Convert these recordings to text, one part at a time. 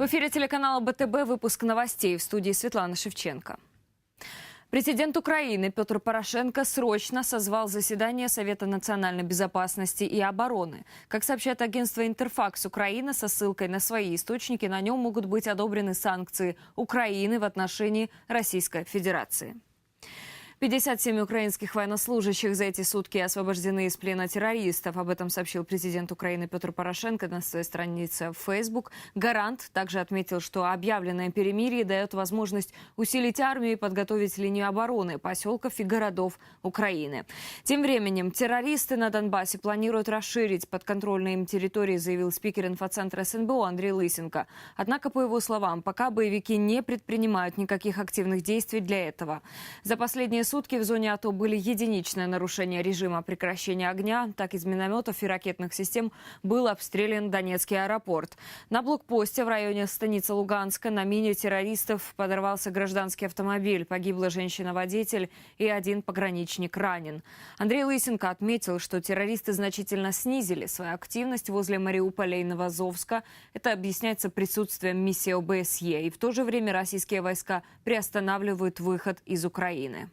В эфире телеканала БТБ выпуск новостей в студии Светлана Шевченко. Президент Украины Петр Порошенко срочно созвал заседание Совета национальной безопасности и обороны. Как сообщает агентство «Интерфакс Украина» со ссылкой на свои источники, на нем могут быть одобрены санкции Украины в отношении Российской Федерации. 57 украинских военнослужащих за эти сутки освобождены из плена террористов. Об этом сообщил президент Украины Петр Порошенко на своей странице в Facebook. Гарант также отметил, что объявленное перемирие дает возможность усилить армию и подготовить линию обороны поселков и городов Украины. Тем временем террористы на Донбассе планируют расширить подконтрольные им территории, заявил спикер инфоцентра СНБО Андрей Лысенко. Однако, по его словам, пока боевики не предпринимают никаких активных действий для этого. За последние сутки в зоне АТО были единичные нарушения режима прекращения огня. Так из минометов и ракетных систем был обстрелян Донецкий аэропорт. На блокпосте в районе станицы Луганска на мине террористов подорвался гражданский автомобиль. Погибла женщина-водитель и один пограничник ранен. Андрей Лысенко отметил, что террористы значительно снизили свою активность возле Мариуполя и Новозовска. Это объясняется присутствием миссии ОБСЕ. И в то же время российские войска приостанавливают выход из Украины.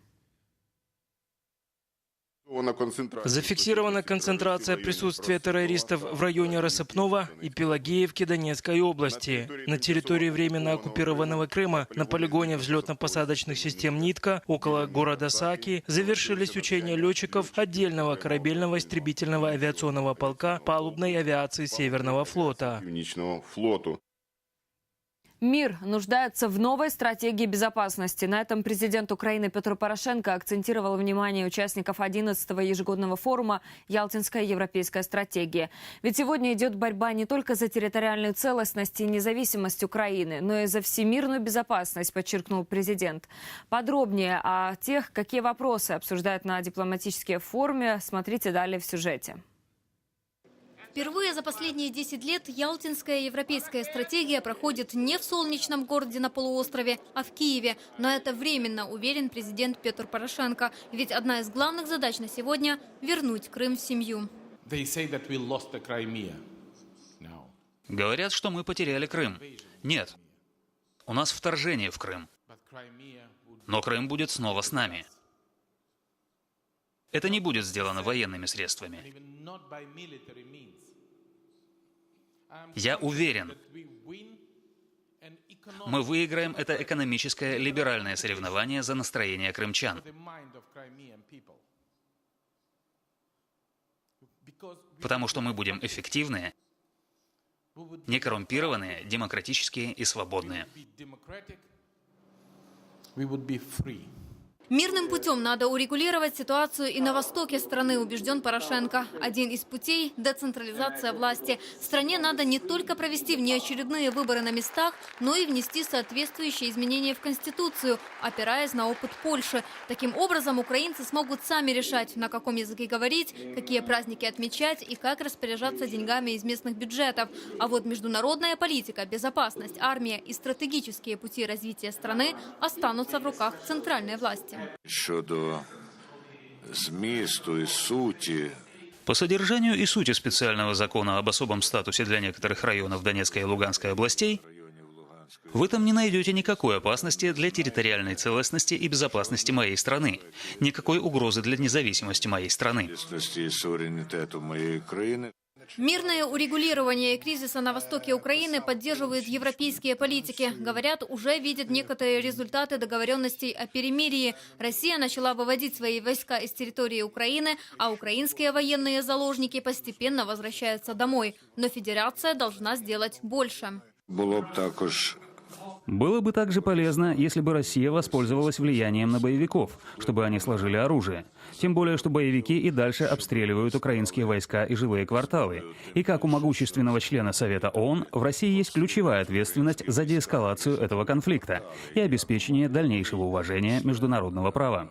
Зафиксирована концентрация присутствия террористов в районе Рассыпного и Пелагеевки Донецкой области. На территории временно оккупированного Крыма на полигоне взлетно-посадочных систем «Нитка» около города Саки завершились учения летчиков отдельного корабельного истребительного авиационного полка палубной авиации Северного флота. Мир нуждается в новой стратегии безопасности. На этом президент Украины Петр Порошенко акцентировал внимание участников 11-го ежегодного форума «Ялтинская европейская стратегия». Ведь сегодня идет борьба не только за территориальную целостность и независимость Украины, но и за всемирную безопасность, подчеркнул президент. Подробнее о тех, какие вопросы обсуждают на дипломатические форуме, смотрите далее в сюжете. Впервые за последние 10 лет Ялтинская европейская стратегия проходит не в солнечном городе на полуострове, а в Киеве. Но это временно, уверен президент Петр Порошенко. Ведь одна из главных задач на сегодня – вернуть Крым в семью. Говорят, что мы потеряли Крым. Нет. У нас вторжение в Крым. Но Крым будет снова с нами. Это не будет сделано военными средствами. Я уверен, мы выиграем это экономическое либеральное соревнование за настроение крымчан. Потому что мы будем эффективные, некоррумпированные, демократические и свободные. Мирным путем надо урегулировать ситуацию и на востоке страны, убежден Порошенко. Один из путей – децентрализация власти. В стране надо не только провести внеочередные выборы на местах, но и внести соответствующие изменения в Конституцию, опираясь на опыт Польши. Таким образом, украинцы смогут сами решать, на каком языке говорить, какие праздники отмечать и как распоряжаться деньгами из местных бюджетов. А вот международная политика, безопасность, армия и стратегические пути развития страны останутся в руках центральной власти Щодо змісту і суті По содержанию и сути специального закона об особом статусе для некоторых районов Донецкой и Луганской областей, вы там не найдете никакой опасности для территориальной целостности и безопасности моей страны, никакой угрозы для независимости моей страны. дійсності і суверенітету моєї країни. Мирное урегулирование кризиса на востоке Украины поддерживают европейские политики. Говорят, уже видят некоторые результаты договоренностей о перемирии. Россия начала выводить свои войска из территории Украины, а украинские военные заложники постепенно возвращаются домой. Но Федерация должна сделать больше. Було б також было бы также полезно, если бы Россия воспользовалась влиянием на боевиков, чтобы они сложили оружие. Тем более, что боевики и дальше обстреливают украинские войска и жилые кварталы. И как у могущественного члена Совета ООН, в России есть ключевая ответственность за деэскалацию этого конфликта и обеспечение дальнейшего уважения международного права.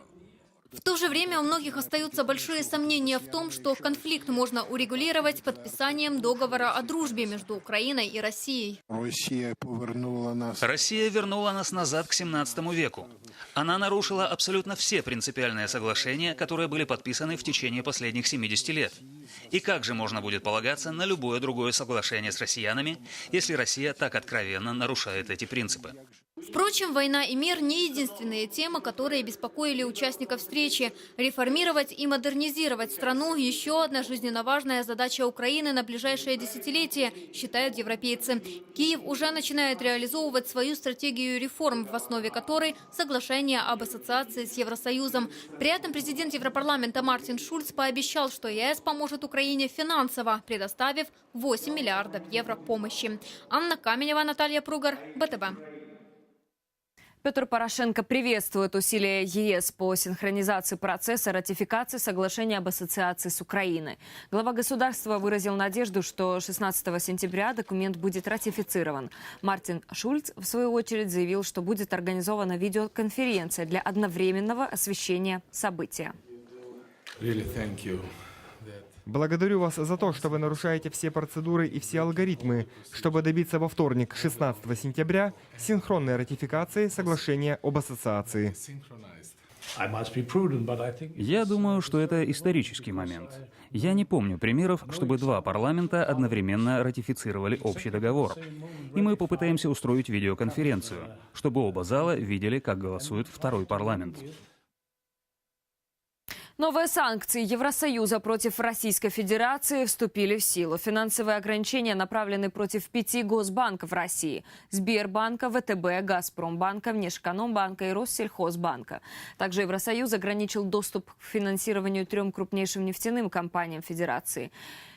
В то же время у многих остаются большие сомнения в том, что конфликт можно урегулировать подписанием договора о дружбе между Украиной и Россией. Росія повернула нас Россия вернула нас назад к 17 веку. Она нарушила абсолютно все принципиальные соглашения, которые были подписаны в течение последних 70 лет. И как же можно будет полагаться на любое другое соглашение с россиянами, если Россия так откровенно нарушает эти принципы? Впрочем, война и мир не единственные темы, которые беспокоили участников встречи. Реформировать и модернизировать страну – еще одна жизненно важная задача Украины на ближайшее десятилетие, считают европейцы. Киев уже начинает реализовывать свою стратегию реформ, в основе которой – соглашение об ассоциации с Евросоюзом. При этом президент Европарламента Мартин Шульц пообещал, что ЕС поможет Украине финансово, предоставив 8 миллиардов евро помощи. Анна Каменева, Наталья Пругар, БТБ. Петр Порошенко приветствует усилия ЕС по синхронизации процесса ратификации соглашения об ассоциации с Украиной. Глава государства выразил надежду, что 16 сентября документ будет ратифицирован. Мартин Шульц, в свою очередь, заявил, что будет организована видеоконференция для одновременного освещения события. Благодарю вас за то, что вы нарушаете все процедуры и все алгоритмы, чтобы добиться во вторник, 16 сентября, синхронной ратификации соглашения об ассоциации. Я думаю, что это исторический момент. Я не помню примеров, чтобы два парламента одновременно ратифицировали общий договор. И мы попытаемся устроить видеоконференцию, чтобы оба зала видели, как голосует второй парламент. Новые санкции Евросоюза против Российской Федерации вступили в силу. Финансовые ограничения направлены против пяти госбанков России – Сбербанка, ВТБ, Газпромбанка, Внешэкономбанка и Россельхозбанка. Также Евросоюз ограничил доступ к финансированию трем крупнейшим нефтяным компаниям Федерации.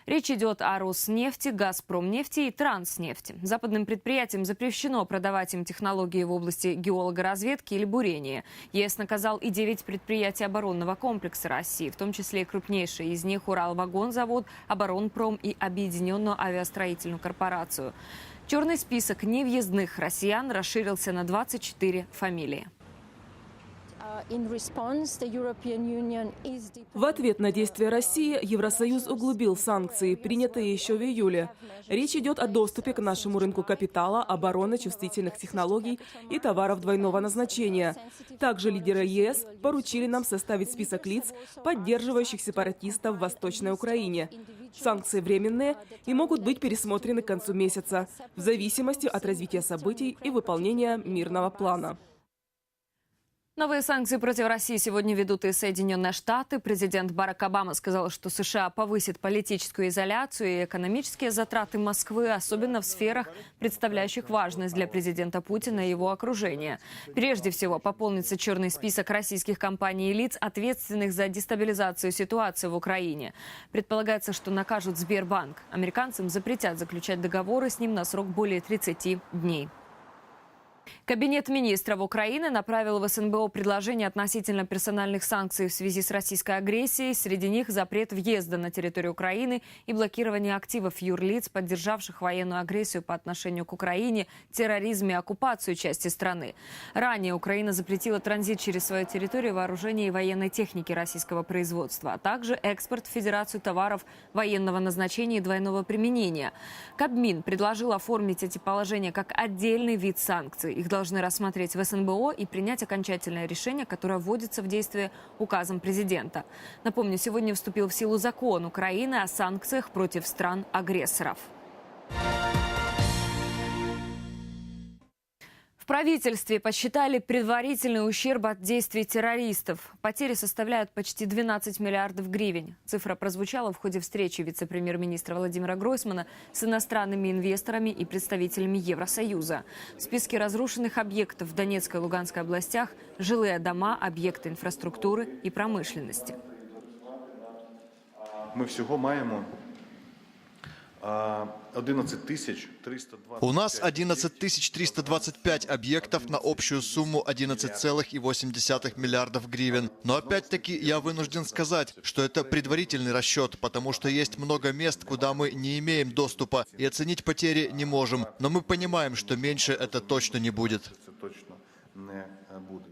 Речь идет о Роснефти, Газпромнефти и Транснефти. Западным предприятиям запрещено продавать им технологии в области геологоразведки или бурения. ЕС наказал и 9 предприятий оборонного комплекса России, в том числе и крупнейшие из них Уралвагонзавод, Оборонпром и Объединенную авиастроительную корпорацию. Черный список невъездных россиян расширился на 24 фамилии. В ответ на действия России Евросоюз углубил санкции, принятые еще в июле. Речь идет о доступе к нашему рынку капитала, обороны, чувствительных технологий и товаров двойного назначения. Также лидеры ЕС поручили нам составить список лиц, поддерживающих сепаратистов в Восточной Украине. Санкции временные и могут быть пересмотрены к концу месяца, в зависимости от развития событий и выполнения мирного плана. Новые санкции против России сегодня ведут и Соединенные Штаты. Президент Барак Обама сказал, что США повысит политическую изоляцию и экономические затраты Москвы, особенно в сферах, представляющих важность для президента Путина и его окружения. Прежде всего, пополнится черный список российских компаний и лиц, ответственных за дестабилизацию ситуации в Украине. Предполагается, что накажут Сбербанк. Американцам запретят заключать договоры с ним на срок более 30 дней. Кабинет министров Украины направил в СНБО предложение относительно персональных санкций в связи с российской агрессией. Среди них запрет въезда на территорию Украины и блокирование активов юрлиц, поддержавших военную агрессию по отношению к Украине, терроризм и оккупацию части страны. Ранее Украина запретила транзит через свою территорию вооружения и военной техники российского производства, а также экспорт в Федерацию товаров военного назначения и двойного применения. Кабмин предложил оформить эти положения как отдельный вид санкций. Их должны рассмотреть в СНБО и принять окончательное решение, которое вводится в действие указом президента. Напомню, сегодня вступил в силу закон Украины о санкциях против стран-агрессоров. Правительстве посчитали предварительный ущерб от действий террористов. Потери составляют почти 12 миллиардов гривен. Цифра прозвучала в ходе встречи вице-премьер-министра Владимира Гройсмана с иностранными инвесторами и представителями Евросоюза. В списке разрушенных объектов в Донецкой и Луганской областях жилые дома, объекты инфраструктуры и промышленности. Ми всього маємо а, 11 тисяч 320... У нас 11 325 объектов на общую сумму 11,8 миллиардов гривен. Но опять-таки я вынужден сказать, что это предварительный расчет, потому что есть много мест, куда мы не имеем доступа и оценить потери не можем. Но мы понимаем, что меньше это точно не будет. Це точно не е, буде.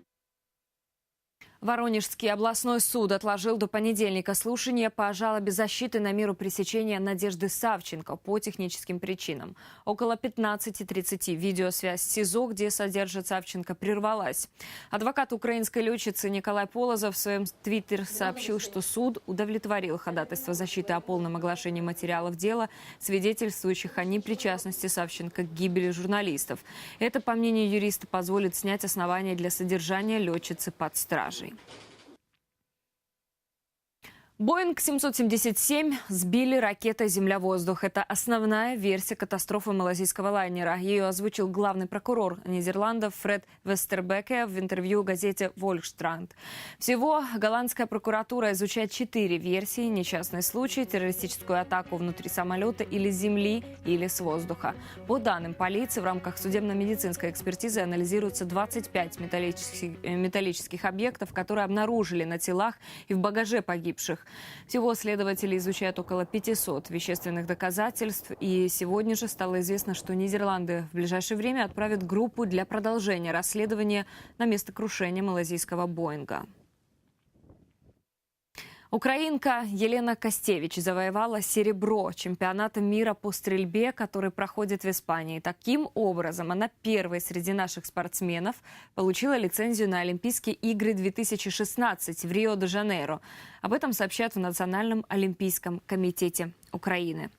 Воронежский областной суд отложил до понедельника слушание по жалобе защиты на меру пресечения Надежды Савченко по техническим причинам. Около 15.30 видеосвязь с СИЗО, где содержит Савченко, прервалась. Адвокат украинской летчицы Николай Полозов в своем твиттер сообщил, что суд удовлетворил ходатайство защиты о полном оглашении материалов дела, свидетельствующих о непричастности Савченко к гибели журналистов. Это, по мнению юриста, позволит снять основания для содержания летчицы под стражей. doing. Боинг 777 сбили ракетой «Земля-воздух». Это основная версия катастрофы малазийского лайнера. Ее озвучил главный прокурор Нидерландов Фред Вестербеке в интервью газете «Вольштранд». Всего голландская прокуратура изучает четыре версии. Несчастный случай, террористическую атаку внутри самолета или земли, или с воздуха. По данным полиции, в рамках судебно-медицинской экспертизы анализируются 25 металлических, э, металлических объектов, которые обнаружили на телах и в багаже погибших. Всего следователи изучают около 500 вещественных доказательств. И сегодня же стало известно, что Нидерланды в ближайшее время отправят группу для продолжения расследования на место крушения малазийского Боинга. Украинка Елена Костевич завоевала серебро чемпионата мира по стрельбе, который проходит в Испании. Таким образом, она первой среди наших спортсменов получила лицензию на Олимпийские игры 2016 в Рио-де-Жанейро. Об этом сообщают в Национальном олимпийском комитете Украины.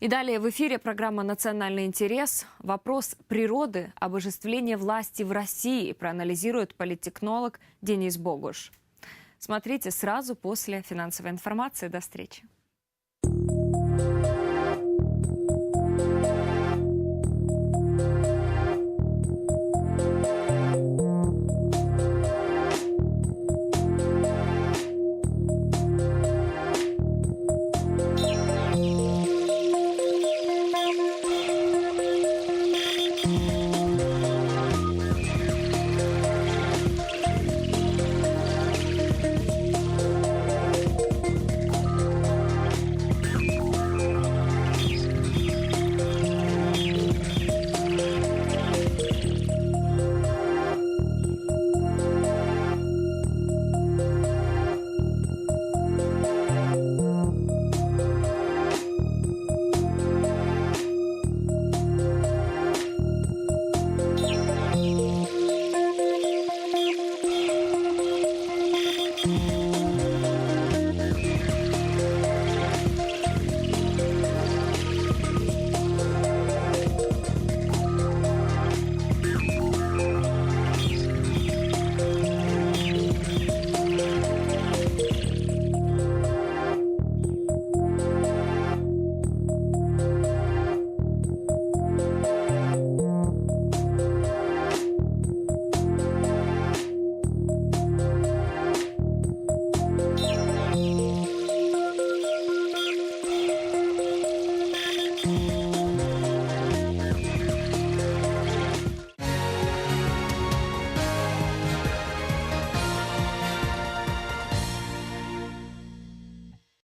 И далее в эфире программа «Национальный интерес». Вопрос природы, обожествления власти в России проанализирует политтехнолог Денис Богуш. Смотрите сразу после финансовой информации. До встречи.